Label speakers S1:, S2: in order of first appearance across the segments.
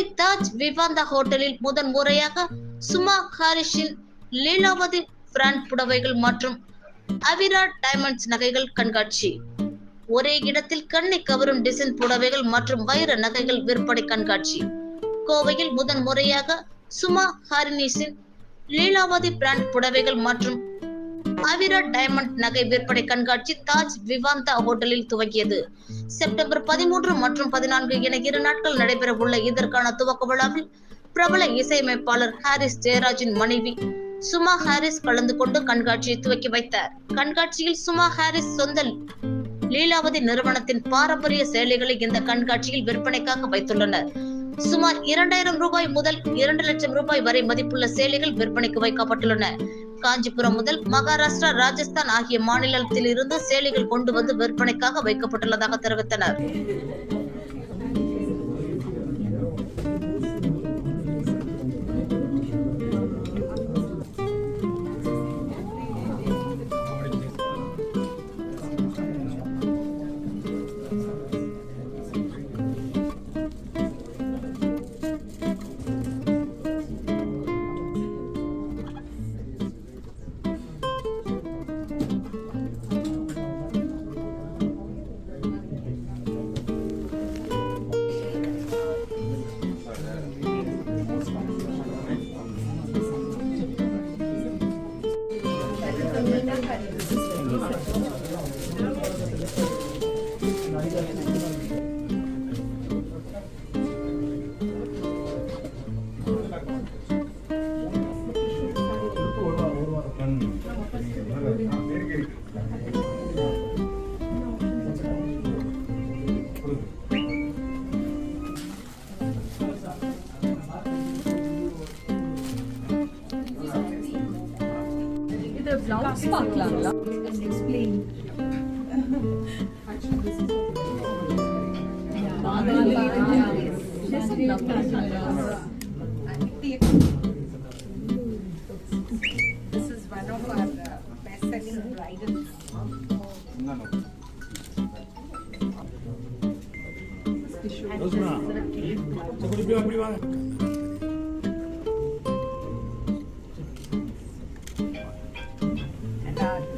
S1: கோவை தாஜ் விவாந்தா ஹோட்டலில் முதன் முறையாக சுமா ஹாரிஷின் லீலாவதி பிராண்ட் புடவைகள் மற்றும் அவிரா டைமண்ட்ஸ் நகைகள் கண்காட்சி. ஒரே இடத்தில் கண்ணை கவரும் டிசைன் புடவைகள் மற்றும் வைர நகைகள் விற்பனை கண்காட்சி. கோவையில் முதன் முறையாக சுமா ஹாரினிஸின் லீலாவதி பிராண்ட் புடவைகள் மற்றும் அவிரா டைமண்ட் நகை விற்பனை கண்காட்சி தாஜ் விவாந்தா ஹோட்டலில் துவங்கியது. செப்டம்பர் பதிமூன்று மற்றும் பதினான்கு என இரு நாட்கள் நடைபெற உள்ள இதற்கான துவக்க விழாவில் பிரபல இசையமைப்பாளர் ஹாரிஸ் ஜெயராஜின் மனைவி சுமா ஹாரிஸ் கலந்து கொண்டு கண்காட்சியை துவக்கி வைத்தார். கண்காட்சியில் சுமா ஹாரிஸ் சொந்த லீலாவதி நிறுவனத்தின் பாரம்பரிய சேலைகளை இந்த கண்காட்சியில் விற்பனைக்காக வைத்துள்ளனர். சுமார் இரண்டாயிரம் ரூபாய் முதல் இரண்டு லட்சம் ரூபாய் வரை மதிப்புள்ள சேலைகள் விற்பனைக்கு வைக்கப்பட்டுள்ளன. காஞ்சிபுரம் முதல் மகாராஷ்டிரா ராஜஸ்தான் ஆகிய மாநிலத்தில் இருந்து சேலைகள் கொண்டு வந்து விற்பனைக்காக வைக்கப்பட்டுள்ளதாக தெரிவித்தனர்.
S2: Gracias. the blouse explain.
S3: This is one of our best-selling bridals. No, no. This is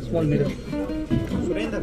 S4: small mirror. Surrender.